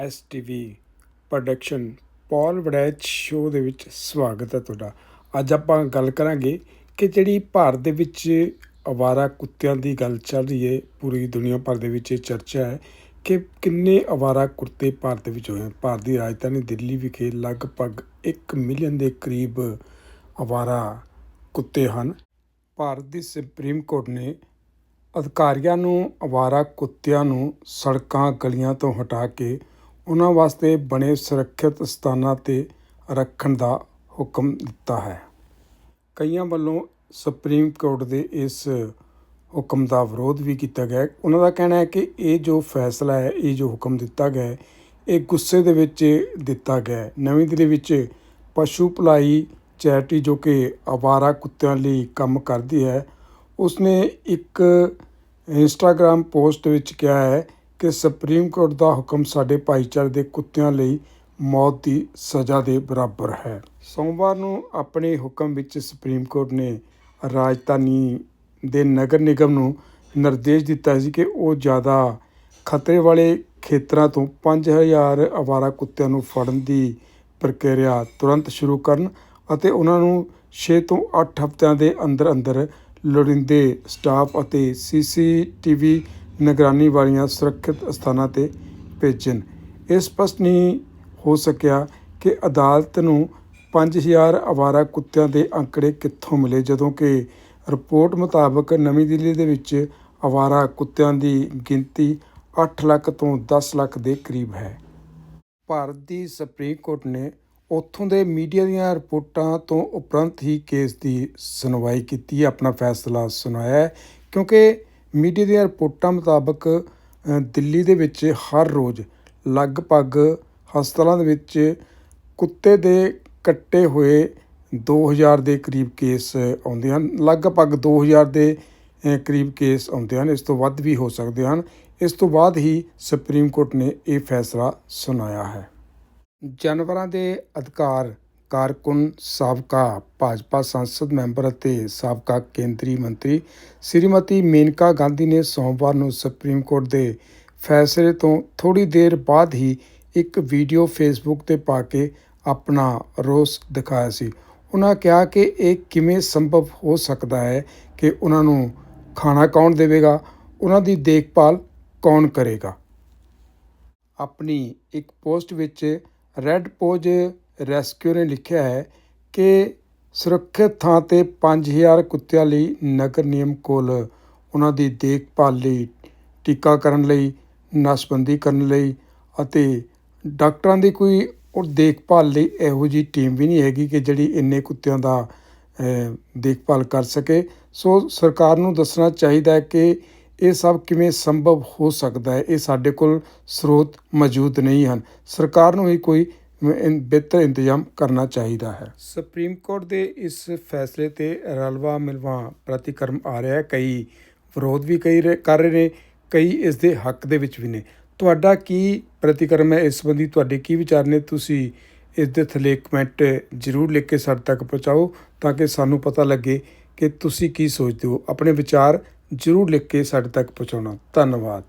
STV production Paul Varaich show ਦੇ ਵਿੱਚ ਸਵਾਗਤ ਹੈ ਤੁਹਾਡਾ। ਅੱਜ ਆਪਾਂ ਗੱਲ ਕਰਾਂਗੇ ਕਿ ਜਿਹੜੀ ਭਾਰਤ ਦੇ ਵਿੱਚ ਅਵਾਰਾ ਕੁੱਤਿਆਂ ਦੀ ਗੱਲ ਚੱਲ ਰਹੀ ਹੈ, ਪੂਰੀ ਦੁਨੀਆ ਭਰ ਦੇ ਵਿੱਚ ਇਹ ਚਰਚਾ ਹੈ ਕਿ ਕਿੰਨੇ ਅਵਾਰਾ ਕੁੱਤੇ ਭਾਰਤ ਵਿੱਚ ਹੋਏ ਹਨ। ਭਾਰਤ ਦੀ ਰਾਜਧਾਨੀ ਦਿੱਲੀ ਵਿਖੇ ਲਗਭਗ 1 ਮਿਲੀਅਨ ਦੇ ਕਰੀਬ ਅਵਾਰਾ ਕੁੱਤੇ ਹਨ। ਭਾਰਤ ਦੀ ਸੁਪਰੀਮ ਕੋਰਟ ਨੇ ਅਧਿਕਾਰੀਆਂ ਨੂੰ ਅਵਾਰਾ ਕੁੱਤਿਆਂ ਨੂੰ ਸੜਕਾਂ, ਗਲੀਆਂ ਤੋਂ ਹਟਾ ਕੇ ਉਹਨਾਂ ਵਾਸਤੇ ਬਣੇ ਸੁਰੱਖਿਅਤ ਸਥਾਨਾਂ ਤੇ ਰੱਖਣ ਦਾ ਹੁਕਮ ਦਿੱਤਾ ਹੈ। ਕਈਆਂ ਵੱਲੋਂ ਸੁਪਰੀਮ ਕੋਰਟ ਦੇ ਇਸ ਹੁਕਮ ਦਾ ਵਿਰੋਧ ਵੀ ਕੀਤਾ ਗਿਆ। ਉਹਨਾਂ ਦਾ ਕਹਿਣਾ ਹੈ ਕਿ ਇਹ ਜੋ ਫੈਸਲਾ ਹੈ, ਇਹ ਜੋ ਹੁਕਮ ਦਿੱਤਾ ਗਿਆ ਇਹ ਗੁੱਸੇ ਦੇ ਵਿੱਚ ਦਿੱਤਾ ਗਿਆ ਨਵੀਂ ਦਿੱਲੀ ਵਿੱਚ ਪਸ਼ੂ ਭਲਾਈ ਚੈਰਿਟੀ ਜੋ ਕਿ ਅਵਾਰਾ ਕੁੱਤਿਆਂ ਲਈ ਕੰਮ ਕਰਦੀ ਹੈ, ਉਸਨੇ ਇੱਕ ਇੰਸਟਾਗ੍ਰam ਪੋਸਟ ਵਿੱਚ ਕਿਹਾ ਹੈ ਕਿ ਸੁਪਰੀਮ ਕੋਰਟ ਦਾ ਹੁਕਮ ਸਾਡੇ ਭਾਈਚਾਰੇ ਦੇ ਕੁੱਤਿਆਂ ਲਈ ਮੌਤ ਦੀ ਸਜ਼ਾ ਦੇ ਬਰਾਬਰ ਹੈ। ਸੋਮਵਾਰ ਨੂੰ ਆਪਣੇ ਹੁਕਮ ਵਿੱਚ ਸੁਪਰੀਮ ਕੋਰਟ ਨੇ ਰਾਜਧਾਨੀ ਦੇ ਨਗਰ ਨਿਗਮ ਨੂੰ ਨਿਰਦੇਸ਼ ਦਿੱਤਾ ਸੀ ਕਿ ਉਹ ਜ਼ਿਆਦਾ ਖਤਰੇ ਵਾਲੇ ਖੇਤਰਾਂ ਤੋਂ 5000 ਅਵਾਰਾ ਕੁੱਤਿਆਂ ਨੂੰ ਫੜਨ ਦੀ ਪ੍ਰਕਿਰਿਆ ਤੁਰੰਤ ਸ਼ੁਰੂ ਕਰਨ ਅਤੇ ਉਹਨਾਂ ਨੂੰ 6 ਤੋਂ 8 ਹਫ਼ਤਿਆਂ ਦੇ ਅੰਦਰ ਅੰਦਰ ਲੋੜੀਂਦੇ ਸਟਾਫ ਅਤੇ ਸੀਸੀਟੀਵੀ ਨਿਗਰਾਨੀ ਵਾਲੀਆਂ ਸੁਰੱਖਿਅਤ ਸਥਾਨਾਂ ਤੇ ਭੇਜਣ। ਇਹ ਸਪਸ਼ਟ ਨਹੀਂ ਹੋ ਸਕਿਆ ਕਿ ਅਦਾਲਤ ਨੂੰ 5000 ਅਵਾਰਾ ਕੁੱਤਿਆਂ ਦੇ ਅੰਕੜੇ ਕਿੱਥੋਂ ਮਿਲੇ, ਜਦੋਂ ਕਿ ਰਿਪੋਰਟ ਮੁਤਾਬਕ ਨਵੀਂ ਦਿੱਲੀ ਦੇ ਵਿੱਚ ਅਵਾਰਾ ਕੁੱਤਿਆਂ ਦੀ ਗਿਣਤੀ 8 ਲੱਖ ਤੋਂ 10 ਲੱਖ ਦੇ ਕਰੀਬ ਹੈ। ਭਾਰਤ ਦੀ ਸੁਪਰੀਮ ਕੋਰਟ ਨੇ ਉੱਥੋਂ ਦੇ ਮੀਡੀਆ ਦੀਆਂ ਰਿਪੋਰਟਾਂ ਤੋਂ ਉਪਰੰਤ ਹੀ ਕੇਸ ਦੀ ਸੁਣਵਾਈ ਕੀਤੀ। ਹੈ ਆਪਣਾ ਫੈਸਲਾ ਸੁਣਾਇਆ ਹੈ, ਕਿਉਂਕਿ ਮੀਡੀਆ ਦੀਆਂ ਰਿਪੋਰਟਾਂ ਮੁਤਾਬਕ ਦਿੱਲੀ ਦੇ ਵਿੱਚ ਹਰ ਰੋਜ਼ ਲਗਭਗ ਹਸਪਤਾਲਾਂ ਦੇ ਵਿੱਚ ਕੁੱਤੇ ਦੇ ਕੱਟੇ ਹੋਏ ਦੋ ਹਜ਼ਾਰ ਦੇ ਕਰੀਬ ਕੇਸ ਆਉਂਦੇ ਹਨ। ਲਗਭਗ ਦੋ ਹਜ਼ਾਰ ਦੇ ਕਰੀਬ ਕੇਸ ਆਉਂਦੇ ਹਨ। ਇਸ ਤੋਂ ਵੱਧ ਵੀ ਹੋ ਸਕਦੇ ਹਨ। ਇਸ ਤੋਂ ਬਾਅਦ ਹੀ ਸੁਪਰੀਮ ਕੋਰਟ ਨੇ ਇਹ ਫੈਸਲਾ ਸੁਣਾਇਆ ਹੈ। ਜਾਨਵਰਾਂ ਦੇ ਅਧਿਕਾਰ ਕਾਰਕੁਨ ਸਾਬਕਾ ਭਾਜਪਾ ਸੰਸਦ ਮੈਂਬਰ ਅਤੇ ਸਾਬਕਾ ਕੇਂਦਰੀ ਮੰਤਰੀ ਸ੍ਰੀਮਤੀ ਮੇਨਕਾ ਗਾਂਧੀ ਨੇ ਸੋਮਵਾਰ ਨੂੰ ਸੁਪਰੀਮ ਕੋਰਟ ਦੇ ਫੈਸਲੇ ਤੋਂ ਥੋੜੀ ਦੇਰ ਬਾਅਦ ਹੀ ਇੱਕ ਵੀਡੀਓ ਫੇਸਬੁੱਕ ਤੇ ਪਾ ਕੇ ਆਪਣਾ ਰੋਸ ਦਿਖਾਇਆ ਸੀ। ਉਹਨਾਂ ਕਿਹਾ ਕਿ ਇਹ ਕਿਵੇਂ ਸੰਭਵ ਹੋ ਸਕਦਾ ਹੈ ਕਿ ਉਹਨਾਂ ਨੂੰ ਖਾਣਾ ਕੌਣ ਦੇਵੇਗਾ ਉਹਨਾਂ ਦੀ ਦੇਖਭਾਲ ਕੌਣ ਕਰੇਗਾ। ਆਪਣੀ ਇੱਕ ਪੋਸਟ ਵਿੱਚ ਰੈੱਡ ਪੋਜ ਰੈਸਕਿਊ ਨੇ ਲਿਖਿਆ ਹੈ ਕਿ ਸੁਰੱਖਿਅਤ ਥਾਂ ਤੇ 5000 ਕੁੱਤਿਆਂ ਲਈ ਨਗਰ ਨਿਯਮ ਕੋਲ ਉਹਨਾਂ ਦੀ ਦੇਖਭਾਲ ਲਈ ਟੀਕਾਕਰਨ ਲਈ ਨਸਬੰਦੀ ਕਰਨ ਲਈ ਅਤੇ ਡਾਕਟਰਾਂ ਦੀ ਕੋਈ ਉਹ ਦੇਖਭਾਲ ਲਈ ਇਹੋ ਜੀ ਟੀਮ ਵੀ ਨਹੀਂ ਹੈਗੀ ਕਿ ਜਿਹੜੀ ਇੰਨੇ ਕੁੱਤਿਆਂ ਦਾ ਦੇਖਭਾਲ ਕਰ ਸਕੇ। ਸੋ ਸਰਕਾਰ ਨੂੰ ਦੱਸਣਾ ਚਾਹੀਦਾ ਹੈ ਕਿ ਇਹ ਸਭ ਕਿਵੇਂ ਸੰਭਵ ਹੋ ਸਕਦਾ ਹੈ, ਇਹ ਸਾਡੇ ਕੋਲ ਸਰੋਤ ਮੌਜੂਦ ਨਹੀਂ ਹਨ। ਸਰਕਾਰ ਨੂੰ ਹੀ ਕੋਈ ਬਿਹਤਰ ਇੰਤਜ਼ਾਮ ਕਰਨਾ ਚਾਹੀਦਾ ਹੈ। ਸੁਪਰੀਮ ਕੋਰਟ ਦੇ ਇਸ ਫੈਸਲੇ ਤੇ ਰਲਵਾ ਮਿਲਵਾ ਪ੍ਰਤੀਕਰਮ ਆ ਰਿਹਾ ਹੈ। ਕਈ ਵਿਰੋਧ ਵੀ ਕਈ ਰੇ- ਕਰ ਰਹੇ ਨੇ, ਕਈ ਇਸ ਦੇ ਹੱਕ ਦੇ ਵਿੱਚ ਵੀ ਨੇ। ਤੁਹਾਡਾ ਕੀ ਪ੍ਰਤੀਕਰਮ ਹੈ? ਇਸ ਸੰਬੰਧੀ ਤੁਹਾਡੇ ਕੀ ਵਿਚਾਰ ਨੇ? ਤੁਸੀਂ ਇਸ ਦੇ ਥੱਲੇ ਕਮੈਂਟ ਜ਼ਰੂਰ ਲਿਖ ਕੇ ਸਾਡੇ ਤੱਕ ਪਹੁੰਚਾਓ ਤਾਂ ਕਿ ਸਾਨੂੰ ਪਤਾ ਲੱਗੇ ਕਿ ਤੁਸੀਂ ਕੀ ਸੋਚਦੇ ਹੋ। ਆਪਣੇ ਵਿਚਾਰ ਜ਼ਰੂਰ ਲਿਖ ਕੇ ਸਾਡੇ ਤੱਕ ਪਹੁੰਚਾਉਣਾ। ਧੰਨਵਾਦ।